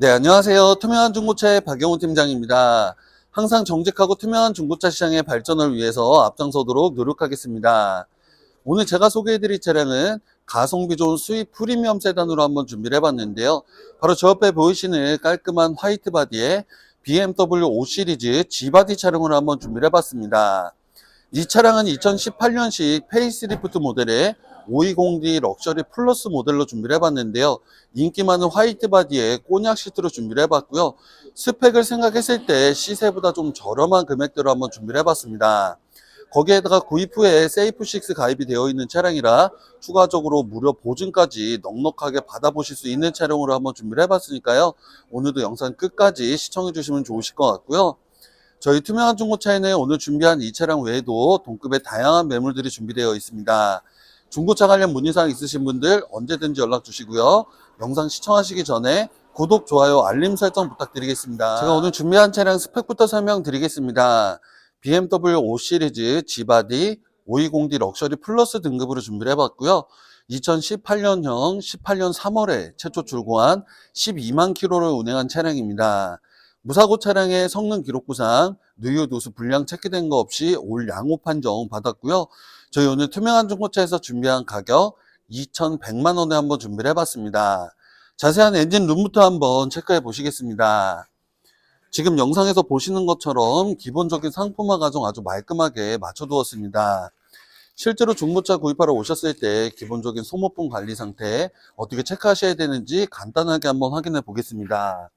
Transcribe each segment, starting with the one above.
네, 안녕하세요. 투명한 중고차의 박영훈 팀장입니다. 항상 정직하고 투명한 중고차 시장의 발전을 위해서 앞장서도록 노력하겠습니다. 오늘 제가 소개해드릴 차량은 가성비 좋은 수입 프리미엄 세단으로 한번 준비를 해봤는데요. 바로 저 옆에 보이시는 깔끔한 화이트 바디의 BMW 5 시리즈 G바디 차량으로 한번 준비를 해봤습니다. 이 차량은 2018년식 페이스리프트 모델의 520D 럭셔리 플러스 모델로 준비를 해봤는데요. 인기 많은 화이트 바디에 꼬냑 시트로 준비를 해봤고요. 스펙을 생각했을 때 시세보다 좀 저렴한 금액대로 한번 준비를 해봤습니다. 거기에다가 구입 후에 세이프6 가입이 되어 있는 차량이라 추가적으로 무료 보증까지 넉넉하게 받아보실 수 있는 차량으로 한번 준비를 해봤으니까요. 오늘도 영상 끝까지 시청해 주시면 좋으실 것 같고요. 저희 투명한 중고차에는 오늘 준비한 이 차량 외에도 동급의 다양한 매물들이 준비되어 있습니다. 중고차 관련 문의사항 있으신 분들 언제든지 연락 주시고요. 영상 시청하시기 전에 구독, 좋아요, 알림 설정 부탁드리겠습니다. 제가 오늘 준비한 차량 스펙부터 설명드리겠습니다. BMW 5 시리즈 G바디 520D 럭셔리 플러스 등급으로 준비를 해봤고요. 2018년형 18년 3월에 최초 출고한 12만 킬로를 운행한 차량입니다. 무사고 차량의 성능 기록부상 누유 누수 불량 체크된 거 없이 올 양호 판정 받았고요. 저희 오늘 투명한 중고차에서 준비한 가격 2,100만 원에 한번 준비를 해봤습니다. 자세한 엔진 룸부터 한번 체크해 보시겠습니다. 지금 영상에서 보시는 것처럼 기본적인 상품화 과정 아주 말끔하게 맞춰두었습니다. 실제로 중고차 구입하러 오셨을 때 기본적인 소모품 관리 상태 어떻게 체크하셔야 되는지 간단하게 한번 확인해 보겠습니다.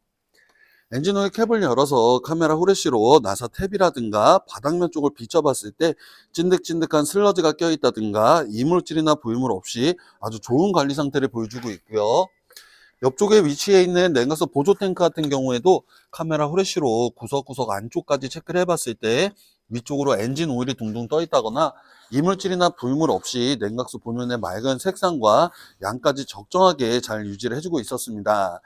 엔진 오일 캡을 열어서 카메라 후레쉬로 나사 탭이라든가 바닥면 쪽을 비춰봤을 때 찐득찐득한 슬러지가 껴있다든가 이물질이나 부유물 없이 아주 좋은 관리 상태를 보여주고 있고요. 옆쪽에 위치해 있는 냉각수 보조 탱크 같은 경우에도 카메라 후레쉬로 구석구석 안쪽까지 체크를 해봤을 때 위쪽으로 엔진 오일이 둥둥 떠 있다거나 이물질이나 부유물 없이 냉각수 본연의 맑은 색상과 양까지 적정하게 잘 유지를 해주고 있었습니다.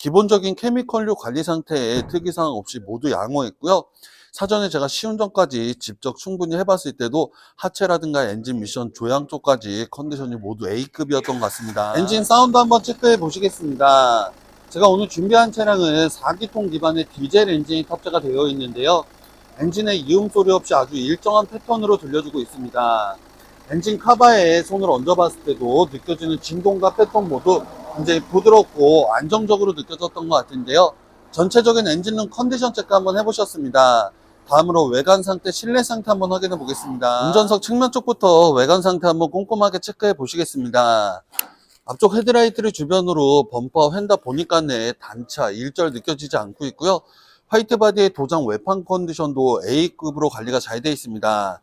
기본적인 케미컬류 관리 상태에 특이사항 없이 모두 양호했고요. 사전에 제가 시운전까지 직접 충분히 해봤을 때도 하체라든가 엔진 미션 조향 쪽까지 컨디션이 모두 A급이었던 것 같습니다. 엔진 사운드 한번 체크해 보시겠습니다. 제가 오늘 준비한 차량은 4기통 기반의 디젤 엔진이 탑재가 되어 있는데요. 엔진의 이음 소리 없이 아주 일정한 패턴으로 들려주고 있습니다. 엔진 카바에 손을 얹어봤을 때도 느껴지는 진동과 패턴 모두 굉장히 부드럽고 안정적으로 느껴졌던 것 같은데요. 전체적인 엔진룸 컨디션 체크 한번 해보셨습니다. 다음으로 외관 상태, 실내 상태 한번 확인해 보겠습니다. 운전석 측면 쪽부터 외관 상태 한번 꼼꼼하게 체크해 보시겠습니다. 앞쪽 헤드라이트를 주변으로 범퍼, 휀다 보니까 내 단차, 일절 느껴지지 않고 있고요. 화이트 바디의 도장 외판 컨디션도 A급으로 관리가 잘 되어 있습니다.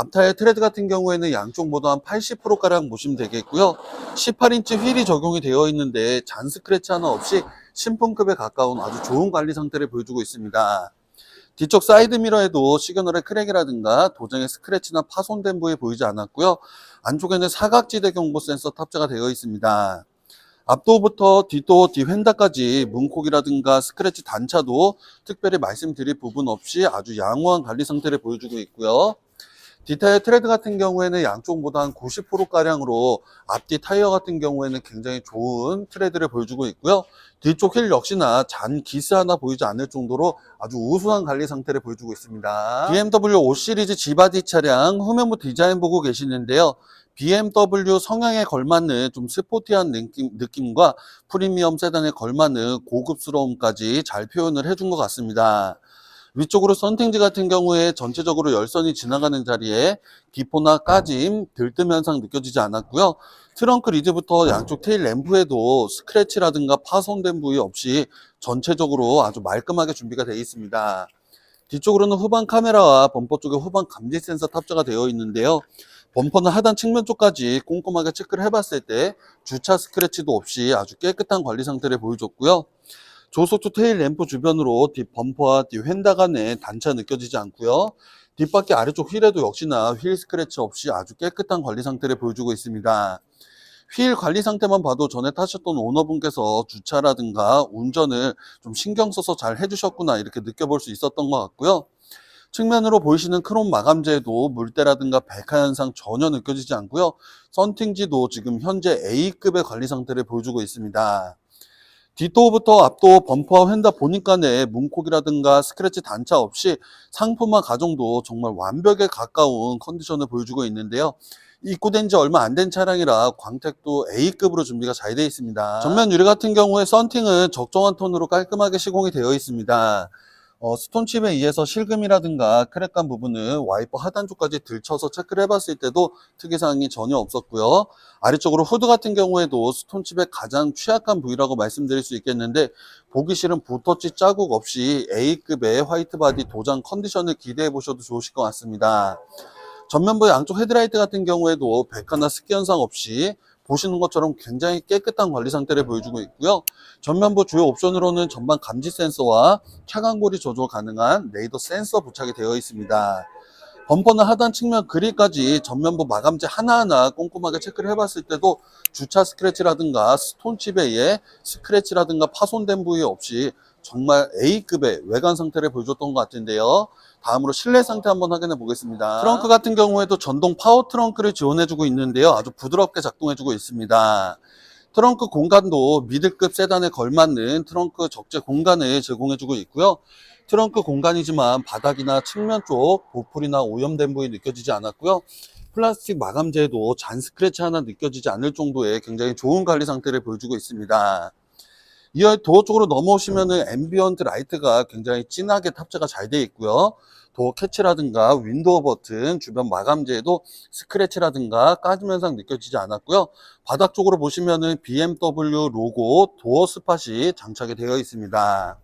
앞타의 트레드 같은 경우에는 양쪽 모두 한 80%가량 보시면 되겠고요. 18인치 휠이 적용이 되어 있는데 잔 스크래치 하나 없이 신품급에 가까운 아주 좋은 관리 상태를 보여주고 있습니다. 뒤쪽 사이드 미러에도 시그널의 크랙이라든가 도장의 스크래치나 파손된 부위 보이지 않았고요. 안쪽에는 사각지대 경보 센서 탑재가 되어 있습니다. 앞도부터 뒷도 뒤휀다까지 문콕이라든가 스크래치 단차도 특별히 말씀드릴 부분 없이 아주 양호한 관리 상태를 보여주고 있고요. 뒷타이어 트레드 같은 경우에는 양쪽보다 한 90%가량으로 앞뒤 타이어 같은 경우에는 굉장히 좋은 트레드를 보여주고 있고요. 뒤쪽 휠 역시나 잔 기스 하나 보이지 않을 정도로 아주 우수한 관리 상태를 보여주고 있습니다. BMW 5 시리즈 G바디 차량 후면부 디자인 보고 계시는데요. BMW 성향에 걸맞는 좀 스포티한 느낌, 느낌과 프리미엄 세단에 걸맞는 고급스러움까지 잘 표현을 해준 것 같습니다. 위쪽으로 선팅지 같은 경우에 전체적으로 열선이 지나가는 자리에 기포나 까짐, 들뜸 현상 느껴지지 않았고요. 트렁크 리드부터 양쪽 테일 램프에도 스크래치라든가 파손된 부위 없이 전체적으로 아주 말끔하게 준비가 되어 있습니다. 뒤쪽으로는 후방 카메라와 범퍼 쪽에 후방 감지 센서 탑재가 되어 있는데요. 범퍼는 하단 측면 쪽까지 꼼꼼하게 체크를 해봤을 때 주차 스크래치도 없이 아주 깨끗한 관리 상태를 보여줬고요. 조속도 테일 램프 주변으로 뒷 범퍼와 뒤 휀다 간에 단차 느껴지지 않고요. 뒷바퀴 아래쪽 휠에도 역시나 휠 스크래치 없이 아주 깨끗한 관리 상태를 보여주고 있습니다. 휠 관리 상태만 봐도 전에 타셨던 오너분께서 주차라든가 운전을 좀 신경 써서 잘 해주셨구나 이렇게 느껴볼 수 있었던 것 같고요. 측면으로 보이시는 크롬 마감재에도 물때라든가 백화 현상 전혀 느껴지지 않고요. 썬팅지도 지금 현재 A급의 관리 상태를 보여주고 있습니다. 뒷도부터 앞도 범퍼 휀다 보니까네 문콕이라든가 스크래치 단차 없이 상품화 가정도 정말 완벽에 가까운 컨디션을 보여주고 있는데요. 입고된 지 얼마 안 된 차량이라 광택도 A급으로 준비가 잘 되어 있습니다. 전면 유리 같은 경우에 썬팅은 적정한 톤으로 깔끔하게 시공이 되어 있습니다. 어, 스톤칩에 의해서 실금이라든가 크랙간 부분은 와이퍼 하단 쪽까지 들쳐서 체크를 해봤을 때도 특이사항이 전혀 없었고요. 아래쪽으로 후드 같은 경우에도 스톤칩의 가장 취약한 부위라고 말씀드릴 수 있겠는데 보기 싫은 붓터치 자국 없이 A급의 화이트 바디 도장 컨디션을 기대해 보셔도 좋으실 것 같습니다. 전면부 양쪽 헤드라이트 같은 경우에도 백화나 습기 현상 없이 보시는 것처럼 굉장히 깨끗한 관리 상태를 보여주고 있고요. 전면부 주요 옵션으로는 전방 감지 센서와 차간고리 조절 가능한 레이더 센서 부착이 되어 있습니다. 범퍼나 하단 측면 그릴까지 전면부 마감재 하나하나 꼼꼼하게 체크를 해봤을 때도 주차 스크래치라든가 스톤칩에 의해 스크래치라든가 파손된 부위 없이 정말 A급의 외관 상태를 보여줬던 것 같은데요. 다음으로 실내 상태 한번 확인해 보겠습니다. 트렁크 같은 경우에도 전동 파워 트렁크를 지원해주고 있는데요. 아주 부드럽게 작동해주고 있습니다. 트렁크 공간도 미들급 세단에 걸맞는 트렁크 적재 공간을 제공해주고 있고요. 트렁크 공간이지만 바닥이나 측면 쪽 보풀이나 오염된 부위 느껴지지 않았고요. 플라스틱 마감재에도 잔 스크래치 하나 느껴지지 않을 정도의 굉장히 좋은 관리 상태를 보여주고 있습니다. 이어 도어 쪽으로 넘어오시면은 앰비언트 라이트가 굉장히 진하게 탑재가 잘 되어 있고요. 도어 캐치라든가 윈도우 버튼, 주변 마감재에도 스크래치라든가 까짐 현상 느껴지지 않았고요. 바닥 쪽으로 보시면은 BMW 로고 도어 스팟이 장착이 되어 있습니다.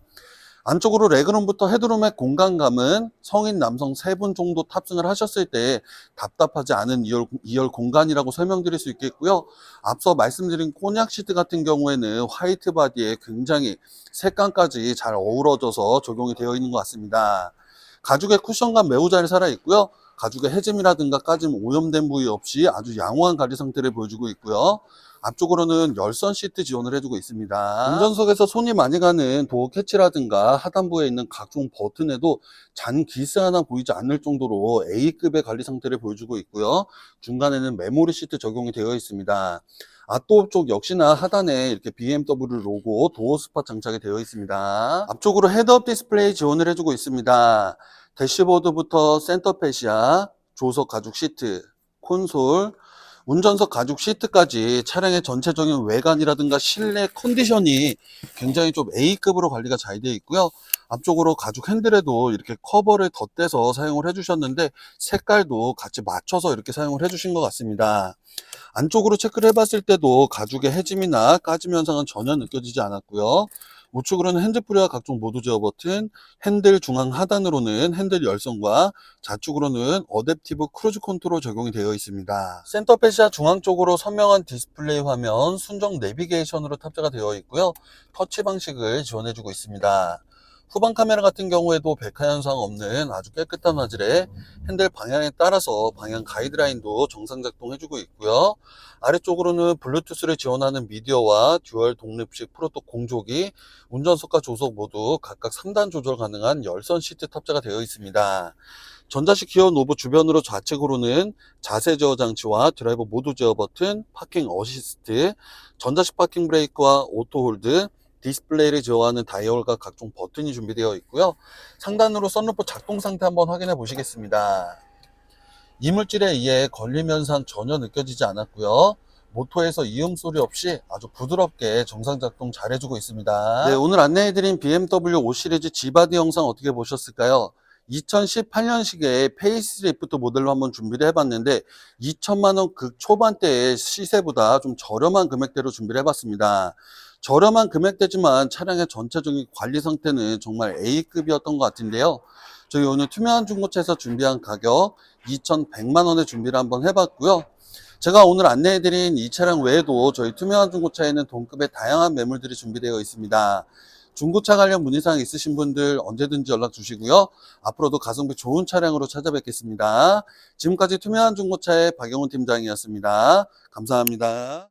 안쪽으로 레그룸부터 헤드룸의 공간감은 성인 남성 세분 정도 탑승을 하셨을 때 답답하지 않은 2열, 2열 공간이라고 설명드릴 수 있겠고요. 앞서 말씀드린 꼬냑 시트 같은 경우에는 화이트 바디에 굉장히 색감까지 잘 어우러져서 적용이 되어 있는 것 같습니다. 가죽의 쿠션감 매우 잘 살아 있고요. 가죽의 해짐이라든가 까짐 오염된 부위 없이 아주 양호한 관리 상태를 보여주고 있고요. 앞쪽으로는 열선 시트 지원을 해주고 있습니다. 운전석에서 손이 많이 가는 도어 캐치라든가 하단부에 있는 각종 버튼에도 잔 기스 하나 보이지 않을 정도로 A급의 관리 상태를 보여주고 있고요. 중간에는 메모리 시트 적용이 되어 있습니다. 앞도어 쪽 역시나 하단에 이렇게 BMW 로고 도어 스팟 장착이 되어 있습니다. 앞쪽으로 헤드업 디스플레이 지원을 해주고 있습니다. 대시보드부터 센터 페시아, 조석 가죽 시트, 콘솔, 운전석 가죽 시트까지 차량의 전체적인 외관이라든가 실내 컨디션이 굉장히 좀 A급으로 관리가 잘 되어 있고요. 앞쪽으로 가죽 핸들에도 이렇게 커버를 덧대서 사용을 해주셨는데 색깔도 같이 맞춰서 이렇게 사용을 해주신 것 같습니다. 안쪽으로 체크를 해봤을 때도 가죽의 해짐이나 까짐 현상은 전혀 느껴지지 않았고요. 우측으로는 핸드프리와 각종 모드 제어 버튼, 핸들 중앙 하단으로는 핸들 열선과 좌측으로는 어댑티브 크루즈 컨트롤 적용이 되어 있습니다. 센터 페시아 중앙 쪽으로 선명한 디스플레이 화면, 순정 내비게이션으로 탑재가 되어 있고요. 터치 방식을 지원해주고 있습니다. 후방 카메라 같은 경우에도 백화 현상 없는 아주 깨끗한 화질의 핸들 방향에 따라서 방향 가이드라인도 정상 작동해주고 있고요. 아래쪽으로는 블루투스를 지원하는 미디어와 듀얼 독립식 프로토 공조기, 운전석과 조석 모두 각각 3단 조절 가능한 열선 시트 탑재가 되어 있습니다. 전자식 기어 노브 주변으로 좌측으로는 자세 제어 장치와 드라이버 모드 제어 버튼, 파킹 어시스트, 전자식 파킹 브레이크와 오토 홀드, 디스플레이를 제어하는 다이얼과 각종 버튼이 준비되어 있고요. 상단으로 썬루프 작동 상태 한번 확인해 보시겠습니다. 이물질에 의해 걸림 현상 전혀 느껴지지 않았고요. 모토에서 이음 소리 없이 아주 부드럽게 정상 작동 잘 해주고 있습니다. 네, 오늘 안내해드린 BMW 5 시리즈 G바디 영상 어떻게 보셨을까요? 2018년식의 페이스리프트 모델로 한번 준비를 해봤는데 2천만 원 극 초반대의 시세보다 좀 저렴한 금액대로 준비를 해봤습니다. 저렴한 금액대지만 차량의 전체적인 관리 상태는 정말 A급이었던 것 같은데요. 저희 오늘 투명한 중고차에서 준비한 가격 2,100만 원에 준비를 한번 해봤고요. 제가 오늘 안내해드린 이 차량 외에도 저희 투명한 중고차에는 동급의 다양한 매물들이 준비되어 있습니다. 중고차 관련 문의사항 있으신 분들 언제든지 연락 주시고요. 앞으로도 가성비 좋은 차량으로 찾아뵙겠습니다. 지금까지 투명한 중고차의 박영훈 팀장이었습니다. 감사합니다.